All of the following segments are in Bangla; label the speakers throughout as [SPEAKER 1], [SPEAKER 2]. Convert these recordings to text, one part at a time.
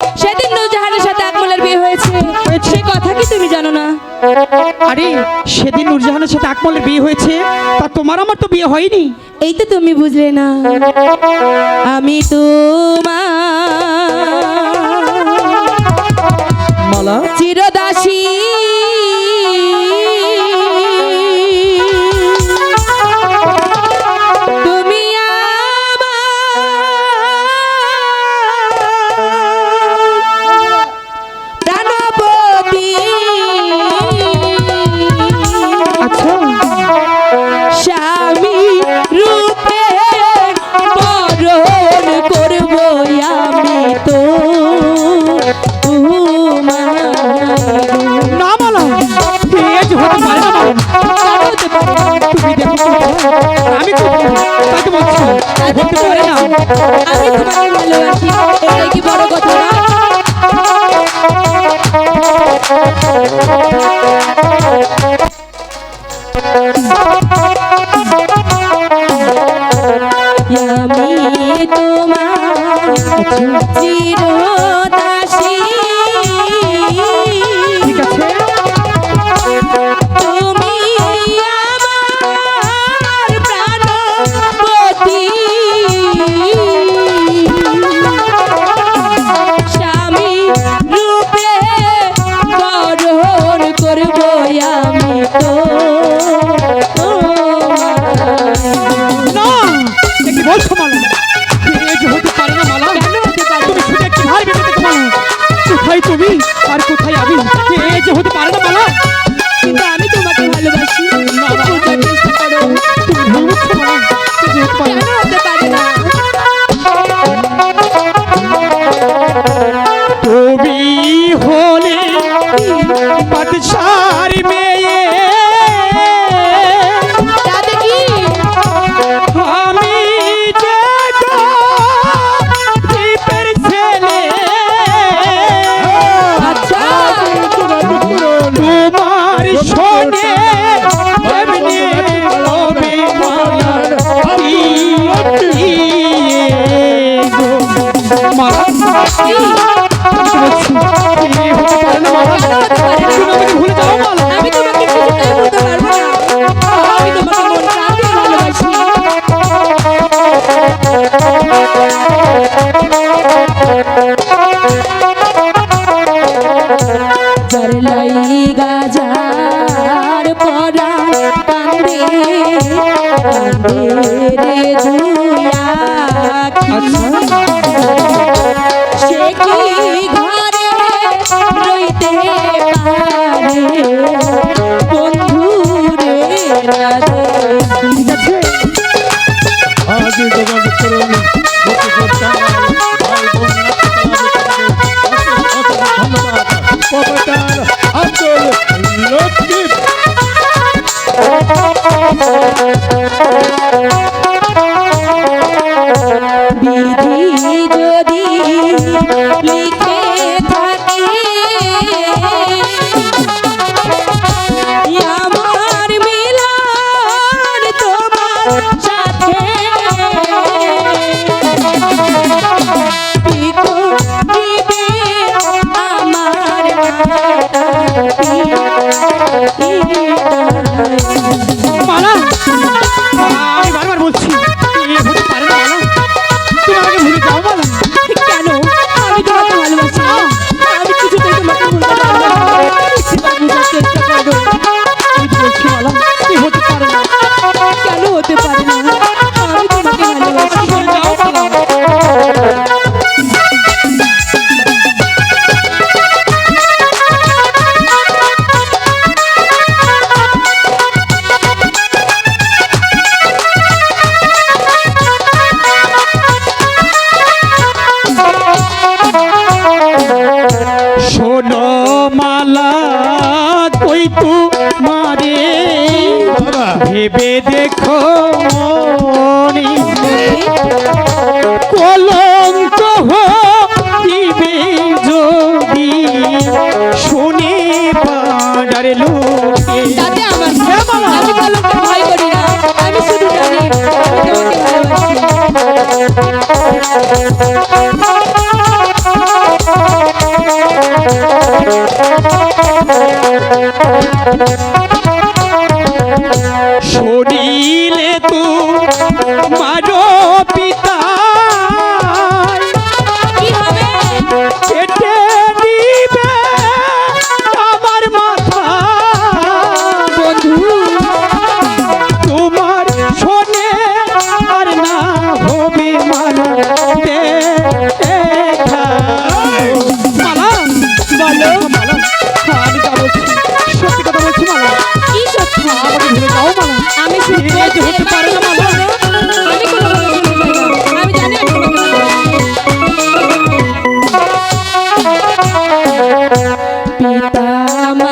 [SPEAKER 1] সেদিন নুরজাহানের সাথে আকমলের বিয়ে হয়েছে। সে কথা কি তুমি জানো না?
[SPEAKER 2] আরে সেদিন নুরজাহানের সাথে আকমলের বিয়ে হয়েছে তা তোমার আমার তো বিয়ে হয়নি।
[SPEAKER 1] এই তো তুমি বুঝলে না। আমি তোমার
[SPEAKER 2] মালা? চিরদ গাজার পরা
[SPEAKER 1] কান্দে কান্দে রে
[SPEAKER 3] কবতার আব্দুল
[SPEAKER 2] লক্ষ্মী জ্বালা কই তু মারে ভেবে দেখো মনি। কলঙ্ক দিবে যদি শুনি পাড়ার লোকে।
[SPEAKER 1] আমার
[SPEAKER 2] হ্যাঁ, Thank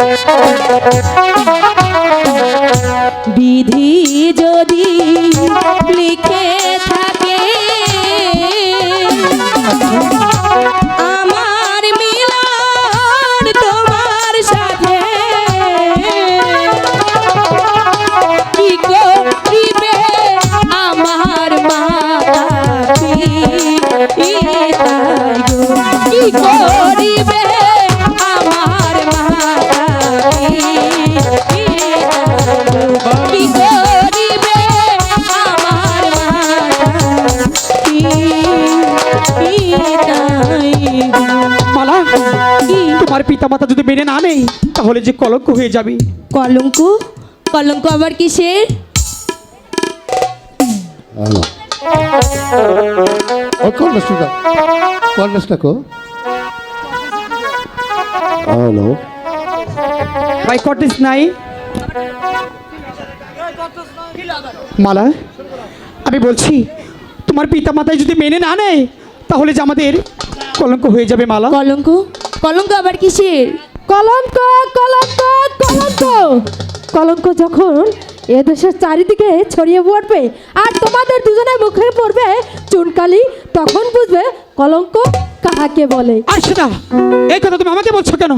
[SPEAKER 1] বিধি যদি
[SPEAKER 2] মেনে না নেই তাহলে যে কলঙ্ক হয়ে যাবে।
[SPEAKER 1] কলঙ্ক? কলঙ্ক আবার কিসের?
[SPEAKER 2] নাই মালা আমি বলছি তোমার পিতা মাতায় যদি মেনে না নেয় তাহলে যে আমাদের কলঙ্ক হয়ে যাবে মালা।
[SPEAKER 1] কলঙ্ক? কলঙ্ক আবার কিসের?
[SPEAKER 4] কলঙ্ক কলঙ্ক কলঙ্ক। কলঙ্ক যখন এ দেশের চারিদিকে ছড়িয়ে পড়বে আর তোমাদের দুজনের মুখে পড়বে চুনকালি, তখন বুঝবে কলঙ্ক কাহাকে বলে।
[SPEAKER 2] আর সেটা, এই কথা তুমি আমাকে বলছো কেন?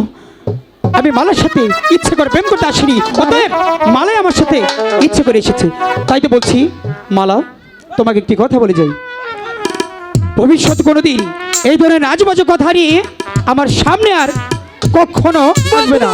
[SPEAKER 2] আমি মালার সাথে ইচ্ছে করে প্রেম করতে আসিনি, অতএব মালাই আমার সাথে ইচ্ছে করে এসেছে। তাই তো বলছি, মালা, তোমাকে একটি কথা বলে যাই। ভবিষ্যৎ কোনোদিন এই ধরনের আজুবাজু কথা নিয়ে আমার সামনে আর কখনো আসবে না।